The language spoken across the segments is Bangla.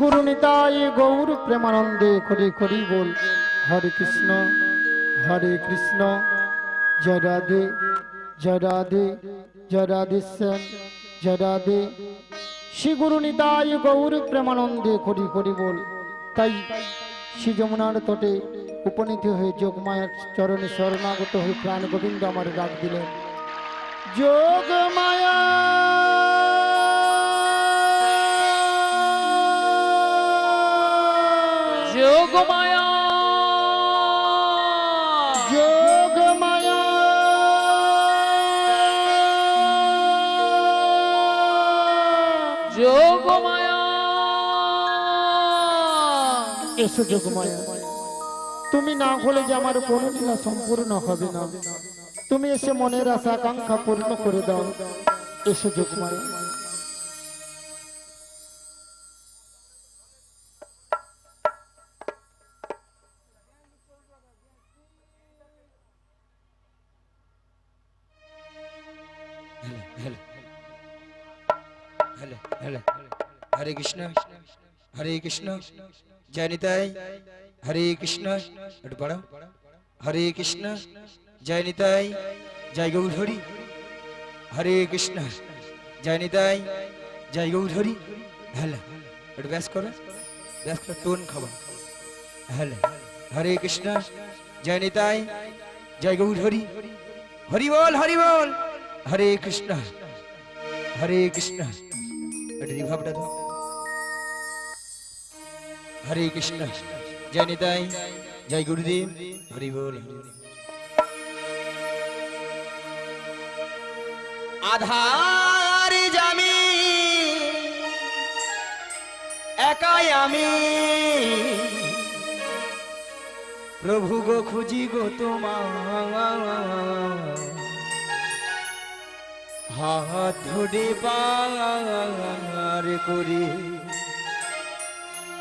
গুরু নিতাই গৌর প্রেমানন্দে করি করি বল। হরে কৃষ্ণ হরে কৃষ্ণ। জয় রাধে জয় রাধে জয় রাধে শ্যাম জয় শ্রী গুরু নিতাই গৌর প্রেমানন্দে করি করি বল। তাই শ্রী যমুনার তটে উপনীত হয়ে যোগমায়ার চরণে শরণাগত হয়ে প্রাণ গোবিন্দ আমার ডাক দিলেন। যোগমায়া! যোগমায়া! এসো যোগমায়া তুমি না হলে যে আমার কোনো লীলা সম্পূর্ণ হবে না তুমি এসে মনের আশা আকাঙ্ক্ষা পূর্ণ করে দাও এসো যোগমায়া হরে কৃষ্ণ হরে কৃষ্ণ জয় নিতাই হরে কৃষ্ণ একটু পড়াও হরে কৃষ্ণ জয় নিতাই জয় গৌরহরি হরে কৃষ্ণ জয় নিতাই জয় গৌরহরি হ্যালো একটু ব্যাস করো ব্যাস করো টোন খাবা হ্যালো হরে কৃষ্ণ জয় নিতাই জয় গৌরহরি হরি বল হরি বল হরে কৃষ্ণ হরে কৃষ্ণ এটা রিভাবটা দাও হরে কৃষ্ণ। জয় নিতাই, জয় গুরুদেব, হরি বল। আধার জামি, একাই আমি। প্রভু গো, খুঁজি গো তোমার হাত ধরে পার করে।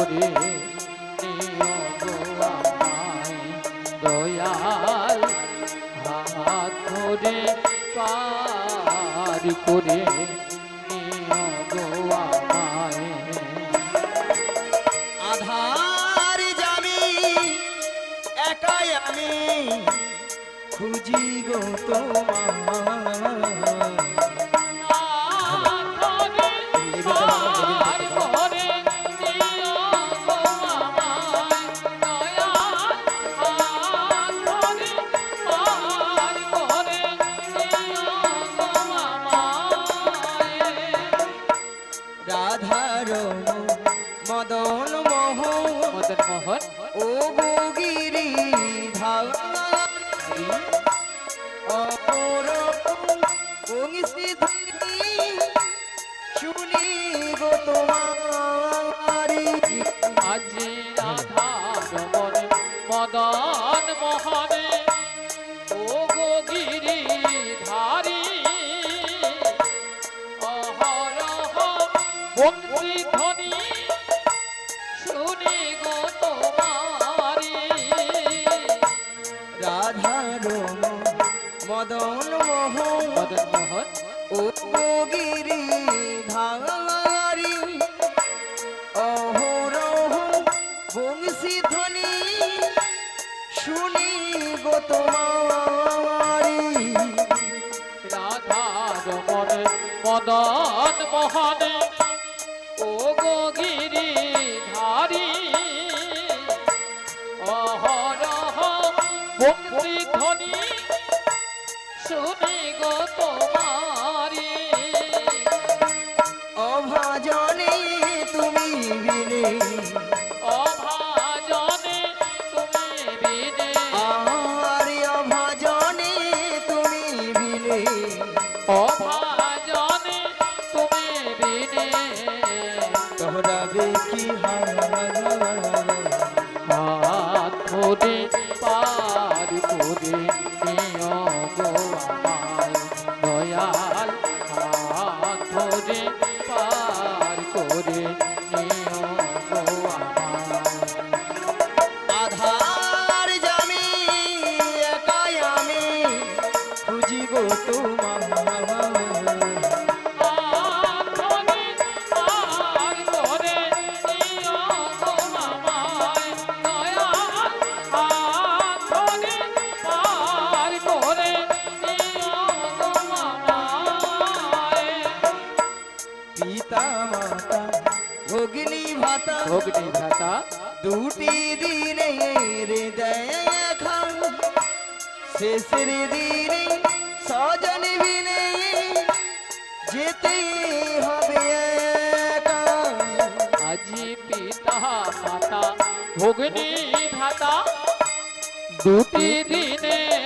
করে দয়াল হাত ধরে পার করে আধার আমি খুঁজি গো তোমার। ধনী শুনি গো তোমারি। রাধা রম মদন মোহন মদন মোহন উপগিরি ধারি অহরহ বংশী ধনী শুনি রাধা রমন ও ঝাঁটা ভগ্নি ঝাঁটা দুটি দিনে হৃদয় খান শেষের দিনে সজন বিনে দুটি দিনে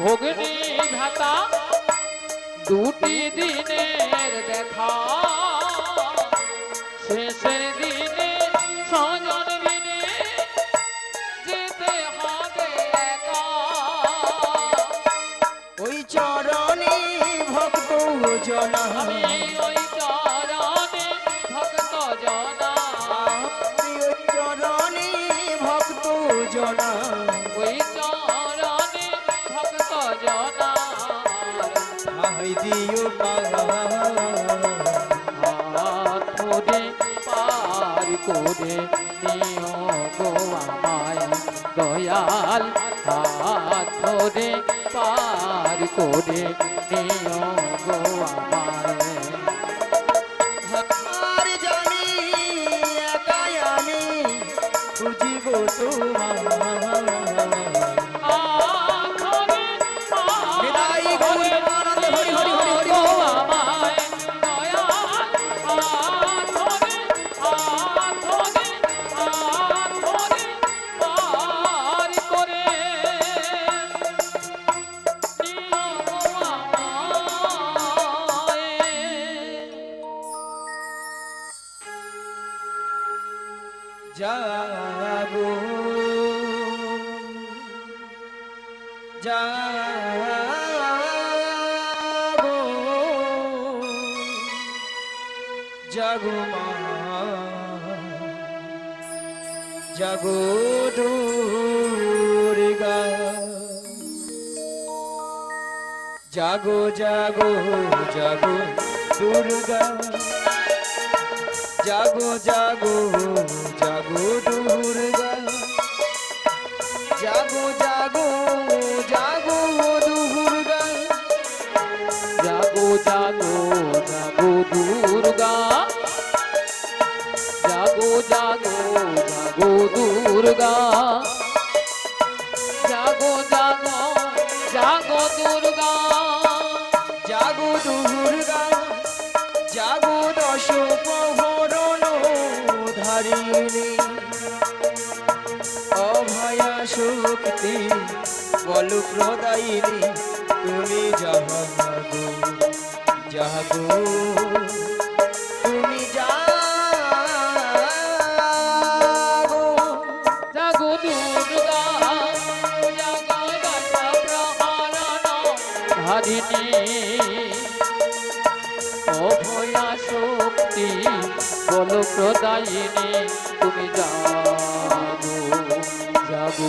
ভগ্নি ভ্রাতা দুটি দিনের দেখা। কাল হাত ধরে পার করে নিয় জাগো মা। জাগো দুর্গা জাগো জাগো জাগো দুর্গা জাগো জাগো জাগো দুর্গা জাগো জাগো জাগো জাগো জাগো জাগো দুর্গা। জাগো জাগো জাগো দুর্গা। জাগো জাগো জাগো দুর্গা। জাগো দুর্গা জাগো দশ প্রহরণ ধারিণী। অভয়া শক্তি বল প্রদায়িনী তুমি জাগো জাগো তুমি ধারিণী অভয়া শক্তি বল প্রদায়িনী তুমি জাগো জাগো।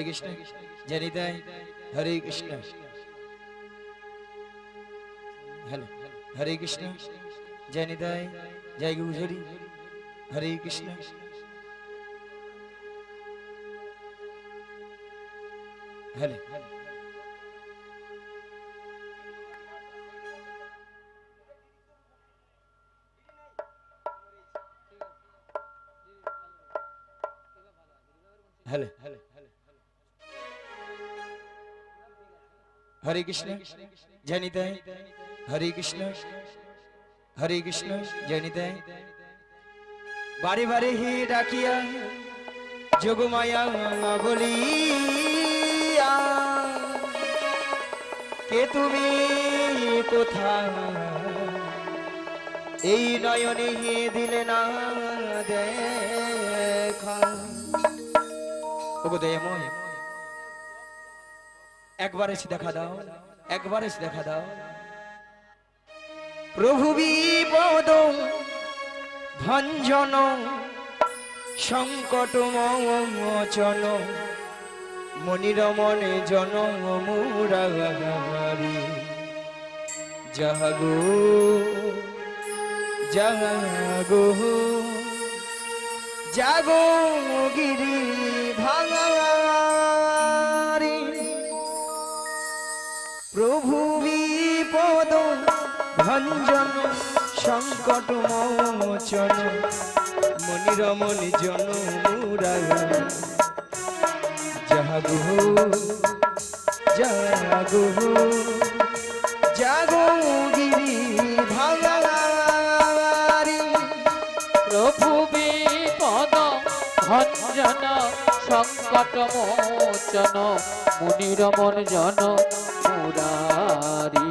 হরে কৃষ্ণ জনিতাই হরে কৃষ্ণ হ্যালো হরে কৃষ্ণ জনিতাই জয় গুরু হরে কৃষ্ণ হ্যালো হ্যালো হরে কৃষ্ণ জনিতাই হরে কৃষ্ণ হরে কৃষ্ণ জনিতাই বারে বারে হে ডাকিয়া, যোগমায়া বলিয়া, কে তুমি কোথা এই নয়নে হে দিলে না দেখা। ওগো দয়াময়। একবার এসে দেখা দাও, একবার এসে দেখা দাও। প্রভু বিপদ, ভঞ্জন, সংকট মোচন মনিরমনে জন মুরারি জাগো জাগো জাগো ভঞ্জন সংকট মোচন মনিরমণি জন মুরাগা জাগো জাগো গিরি ভাঙারি। প্রভু বিপদ, ভঞ্জন, সংকট মোচন জন মুরারি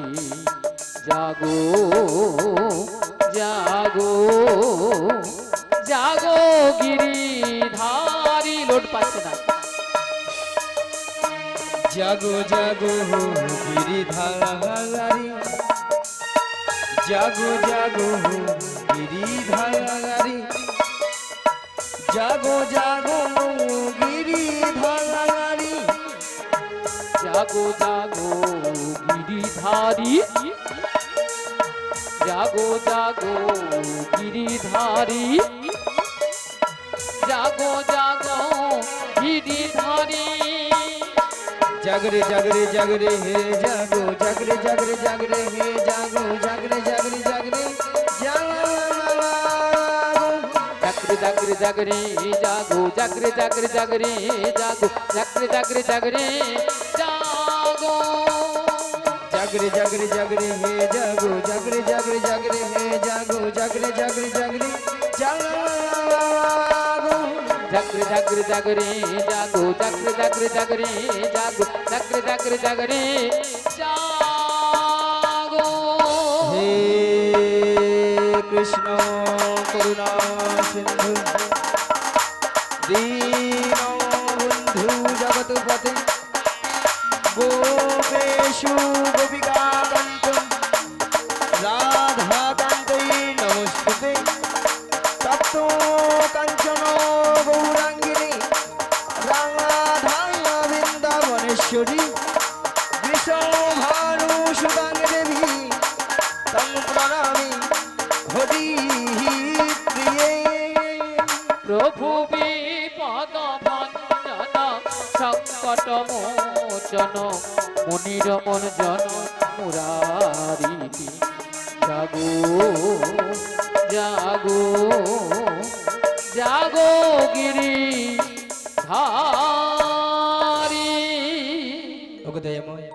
জাগো জাগো জাগো গিরিধারি লোট পাচ্ছে না জাগো জাগো গিরিধারি জাগো জাগো গিরিধারি জাগো জাগো গিরিধারি। জাগো জাগো গিরিধারি জাগো জাগো গিরিধারি জাগো জাগো গিরিধারি জাগরে জাগরে জাগরে হে জাগো জাগরে জাগরে জাগরে হে জাগো জাগরে জাগরে জাগরে জাগো জাগরে জাগরে জাগরে জাগো জাগরে জাগরে জাগরে জাগো জাগরে জাগরে জাগরে জাগো জাগরে জাগরে জাগরে হে জাগো জাগরে জাগরে জাগরে হে জাগো জাগরে জাগরে জাগরে জাগো জাগরে জাগরে জাগরে জাগো জাগরে জাগরে জাগরে জাগো জাগরে জাগরে জাগরে জাগো হে কৃষ্ণ করুণা মুনির জন মুরারি জাগো জাগো জাগো গিরি ধারি। দয়াময়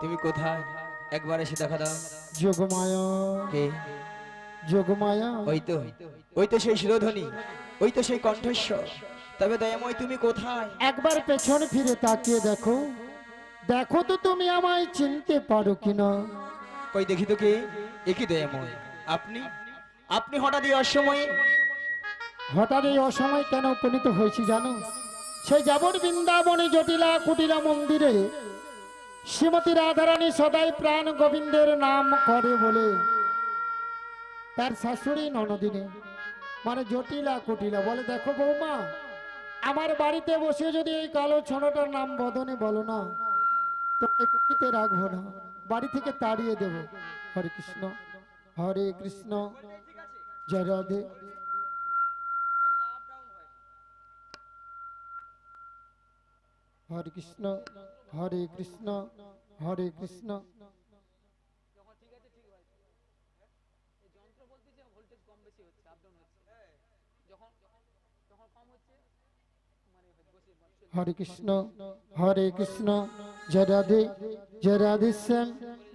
তুমি কোথায়? একবার এসে দেখা দাও। যোগমায়া। কে? যোগমায়া। ওই তো ওই তো সেই শিরোধ্বনি ওই তো সেই কণ্ঠস্বর। তবে দয়াময় তুমি কোথায়? একবার পেছন ফিরে তাকিয়ে দেখো। দেখো তো তুমি আমায় চিনতে পারো কিনা। কই দেখি তো কে? একই দয়াময় আপনি? আপনি হঠাৎ এই অসময়ে? হঠাৎ এই অসময় কেন উপনীত হয়েছি জানো? সেই যাবর বৃন্দাবনে জটিলা কুটিলা মন্দিরে শ্রীমতী রাধারানী সদাই প্রাণ গোবিন্দের নাম করে বলে। তার শাশুড়ি ননদিনে মানে জটিলা কুটিলা বলে দেখো বৌমা আমার বাড়িতে বসে যদি এই কালো ছড়াটার নাম বদনে বলো না তোমাকে কুটিতে রাখব না। বাড়ি থেকে তাড়িয়ে দেব। হরে কৃষ্ণ হরে কৃষ্ণ। জয় রাধে। হরে কৃষ্ণ হরে কৃষ্ণ হরে কৃষ্ণ। হরে কৃষ্ণ হরে কৃষ্ণ, জয় রাধে জয় রাধে শ্যাম,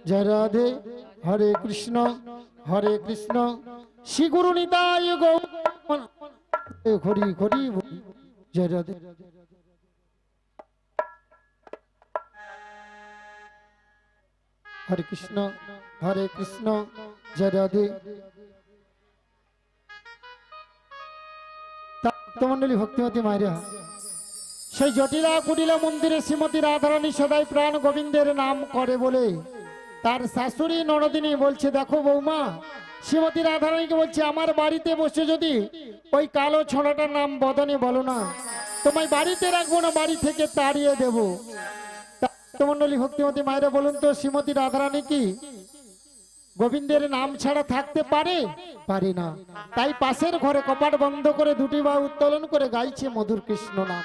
জয় রাধে, হরে কৃষ্ণ হরে কৃষ্ণ। শ্রী গুরু নিতাই গৌ হরি জয় রাধে। হরে কৃষ্ণ হরে কৃষ্ণ, জয় রাধে। ভক্তমন্ডলী ভক্তিমতী মায়েরা সেই জটিলা কুটিলা মন্দিরে শ্রীমতী রাধারানী সদাই প্রাণ গোবিন্দের নাম করে বলে। তার শাশুড়ি ননদিনী বলছে, দেখো বৌমা, শ্রীমতী রাধারানীকে বলছে, আমার বাড়িতে বসে যদি ওই কালো ছড়াটার নাম বদনে বলো না, তোমায় বাড়িতে রাখব না, বাড়ি থেকে তাড়িয়ে দেবো। ভক্তমন্ডলী ভক্তিমতী মায়েরা বলুন তো, শ্রীমতী রাধারানী কি গোবিন্দের নাম ছাড়া থাকতে পারে? পারে না। তাই পাশের ঘরে কপাট বন্ধ করে দুটি বা উত্তোলন করে গাইছে মধুর কৃষ্ণ নাম।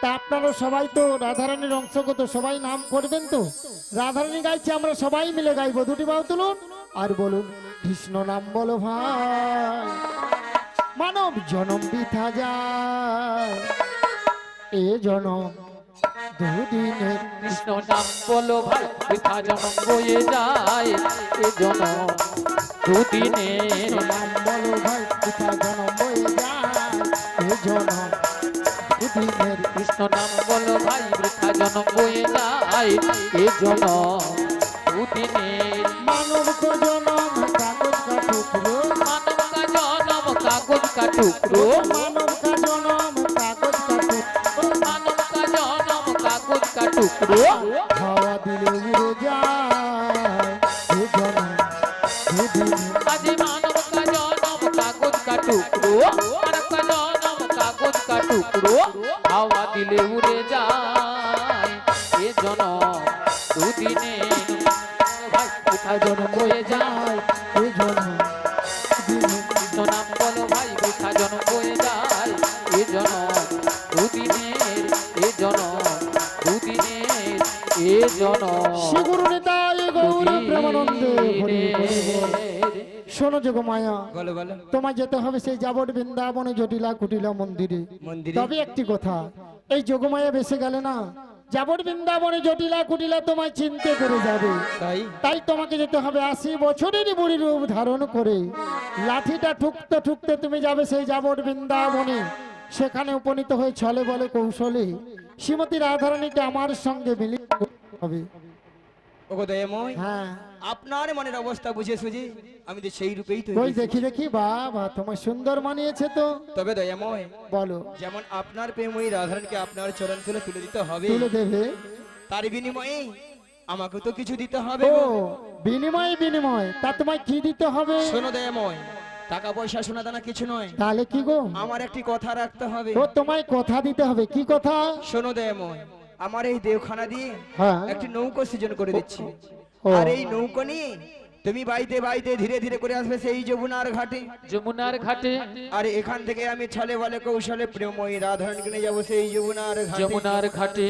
তা আপনারা সবাই তো রাধারানীর অংশগত সবাই নাম করবেন তো। রাধারানী গাইছে আমরা সবাই মিলে গাইবো। দুটি বাউ তুলুন আর বলুন কৃষ্ণ নাম বলো ভাই। মানব জনম বৃথা যায় এ জনম দুদিনে। কৃষ্ণ নাম বলো ভাই বৃথা জনম বয়ে যায় এ জন দুদিনের নাম বলো ভাই পিতা জনম বয়ে যায় এ জনম দুদিনের কৃষ্ণ নাম বলো ভাই, বৃথা জনম বয়ে যায়। এ জন মানব জনম, কাগজ কাটুকরো মানব জনম, কাগজ কাটুকরো মানব জনম, কাগজ মানব জনম, কাগজ কাটুকরো দিলে উড়ে যায়। এ জনম দুদিনে ভাই কোথায় জনম হয়ে যায়? এ কৃষ্ণ নাম বলো ভাই হয়ে যায়? এ জনম দুদিনের এ জনম দুদিনের এ জনম শ্রীগুরু নিতাই গৌর প্রেমানন্দে হরি হরি বল। শোনো যোগ মায়া বলো বলো। তোমায় যেতে হবে সেই যাবট বৃন্দাবনে জটিলা কুটিলা মন্দিরে? তবে একটি কথা এই যোগমায়া বেসে গেলে না। যাবর বৃন্দাবনে জটিলা কুটিলা তোমায় চিনতে করে যাবে। তাই? তাই তোমাকে যেতে হবে আশি বছরেরই বুড়ি রূপ ধারণ করে। লাঠিটা ঠুকতে ঠুকতে তুমি যাবে সেই যাবর বৃন্দাবনে। সেখানে উপনীত হয়ে ছলে বলে কৌশলে। শ্রীমতী রাধারানীকে আমার সঙ্গে মিলিত হবে। ওগো দয়াময় হ্যাঁ। আপনার মনের অবস্থা বুঝে সুঝে আমি তো সেই রূপেই তো ওই দেখি দেখি বাবা তোমার সুন্দর মানিয়েছে তো। তবে দয়াময় বলো। যেমন আপনার প্রেময়ী রাধারণকে আপনার চরণ তুলে তুলে দিতে হবে তুলে দেবে। তার বিনিময়ে আমাকে তো কিছু দিতে হবে। ও বিনিময় বিনিময় তা তোমায় কি দিতে হবে? শোনো দয়াময় টাকা পয়সা শোনা দানা কিছু নয়। তাহলে কি গো? আমার একটি কথা রাখতে হবে। ও তোমায় কথা দিতে হবে কি কথা? শোনো দয়াময় আমার এই দেওখানা দিয়ে হ্যাঁ। একটি নৌকো সৃজন করে দিচ্ছি। আর এই নৌকো নিয়ে তুমি বাইতে বাইতে ধীরে ধীরে করে আসবে সেই যমুনার ঘাটে। যমুনার ঘাটে। আর এখান থেকে আমি ছলে বলে কৌশলে প্রেময়ী রাধারণকে নিয়ে যাব সেই যমুনার ঘাটে। যমুনার ঘাটে।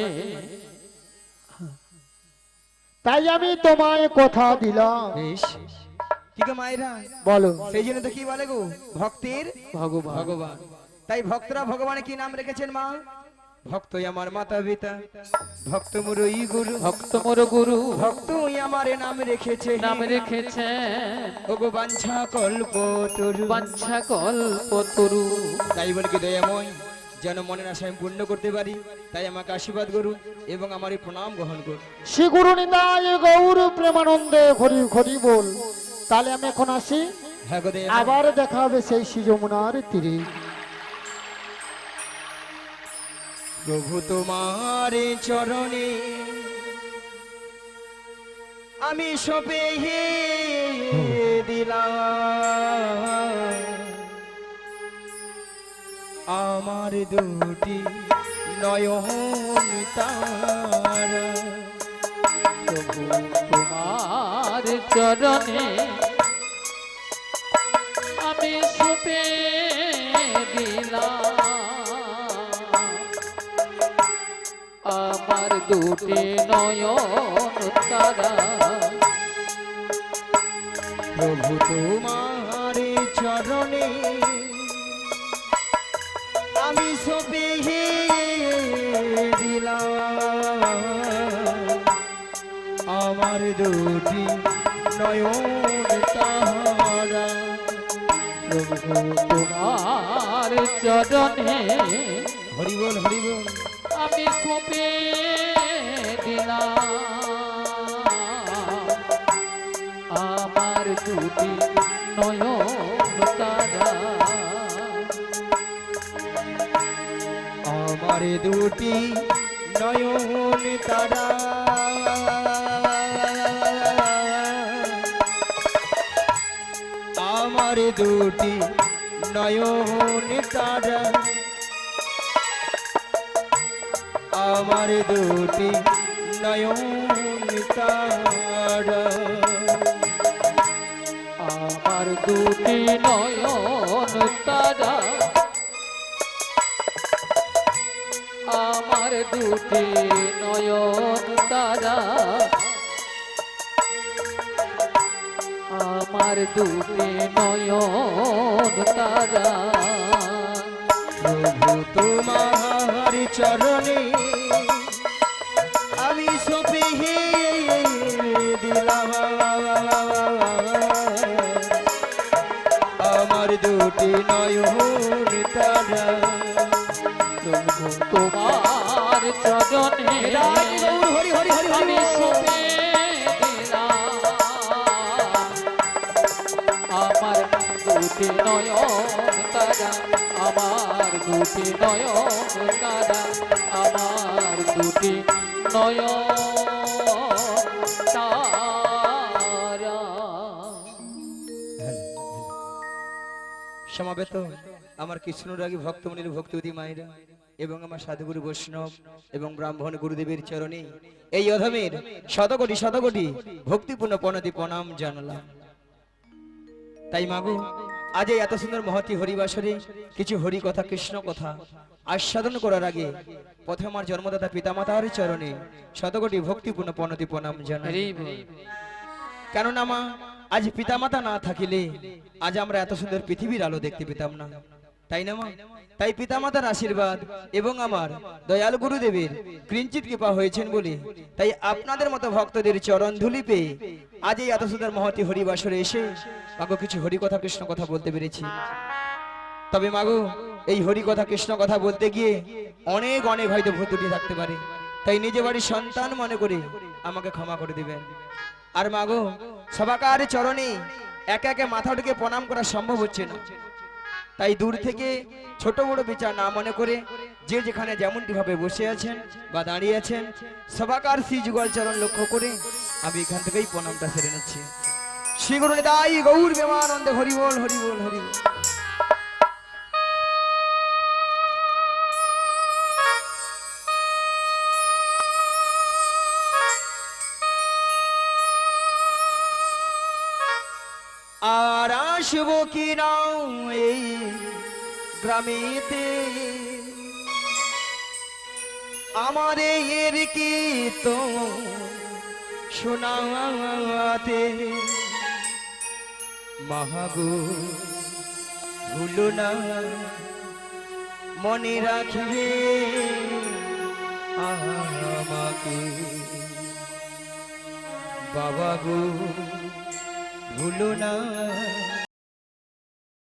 তাই আমি তোমায় কথা দিলাম। কি গো মায়েরা? বলো। সেই জন্য তো কি বলে গো? ভক্তির? ভগবান ভগবান। তাই ভক্তরা ভগবানের কি নাম রেখেছেন মা? ভক্তই আমার মাতা পিতা ভক্ত মুরই গুরু ভক্ত মোর গুরু ভক্তই আমার নাম রেখেছে। নাম রেখেছেন ওগো বাঞ্ছা কল্প তরু। বাঞ্ছা কল্প তরু। তাই বলে কি দয়াময় যেন মনের আশা আমি পূর্ণ করতে পারি তাই আমাকে আশীর্বাদ করুন এবং আমার এই প্রণাম গ্রহণ করুন। শ্রী গুরু নিতাই গৌর প্রেমানন্দে হরি হরি বল। তাহলে আমি এখন আসি। হ্যাঁ। আবার দেখা হবে সেই শ্রী যমুনার তীরে। প্রভু তোমার চরণে। আমি সপে হে দিলাম। আমার দুটি নয়ন তারা। প্রভু তোমার চরণে। আমি সুপে দিলাম। দুটি নয়ন তারা। প্রভু তোমার চরণে আমি হে দিলাম। আমার দুটি নয়ন তাহারা। প্রভু তোমার চরণে হরিবল হরিবল আমি দিলাম আমার দুটি নয়ন তারা। আমার দুটি নয়ন তারা। আমার দুটি নয়ন তারা। আমার দুটি নয়ন তারা আমার দুটি নয়ন তারা আমার দুটি নয়ন তারা আমার দুটি নয়ন তারা প্রভু তোমার চরণে নয়ন তারা তোমার চরণে হরি হরি হরি হরি আমার দুটি নয়ন তারা আমার দুটি নয়ন তারা আমার দুটি নয়ন সমাবেত আমার কৃষ্ণরাগী ভক্তমণির ভক্তিবতী মায়েরা এবং আমার সাধুগুরু বৈষ্ণব এবং ব্রাহ্মণ গুরুদেবের চরণে এই অধমের শতকোটি শতকোটি ভক্তিপূর্ণ প্রণতি প্রণাম জানালাম। তাই মাগো আজ এই এত সুন্দর মহতি হরিবাসরে কিছু হরি কথা কৃষ্ণ কথা আস্বাদন করার আগে প্রথমে আমার জন্মদাতা পিতামাতার চরণে শতকোটি ভক্তিপূর্ণ প্রণতি প্রণাম জানাই। কেননা মা আজ পিতামাতা না থাকিলে, আজ আমরা এত সুন্দর পৃথিবীর আলো দেখতে পেতাম না। তাই না মা? তাই পিতামাতার আশীর্বাদ এবং আমার দয়াল গুরুদেবের কিঞ্চিত কৃপা হয়েছেন বলে, তাই আপনাদের মতো ভক্তদের চরণ ধুলি পেয়ে আজ এই এত সুন্দর মহতি হরিবাসরে এসে মাগো কিছু হরি কথা কৃষ্ণ কথা বলতে পেরেছি। তবে মাগো, এই হরি কথা কৃষ্ণ কথা বলতে গিয়ে অনেক অনেক হয়তো ভূত ত্রুটি থাকতে পারে। তাই নিজে বাড়ির সন্তান মনে করে আমাকে ক্ষমা করে দিবেন। আর মাগো সবাকার চরণে, একে একে মাথা ঢুকে প্রণাম করা সম্ভব হচ্ছে না। তাই দূর থেকে ছোট বড় বিচার না মনে করে যে যেখানে যেমনটি ভাবে বসে আছেন বা দাঁড়িয়ে আছেন সবাকার শ্রী যুগল চরণ লক্ষ্য করে আমি এখান থেকেই প্রণামটা সেরে নিচ্ছি। শ্রী দায়ী গৌর বিমানন্দে হরিবল হরিবল হরি আসব কি এই গ্রামেতে? আমার এর কি তো শোনাতে? মহাগো, ভুলো না, মনে রাখবে আমাকে। বাবা গো ভুলো না।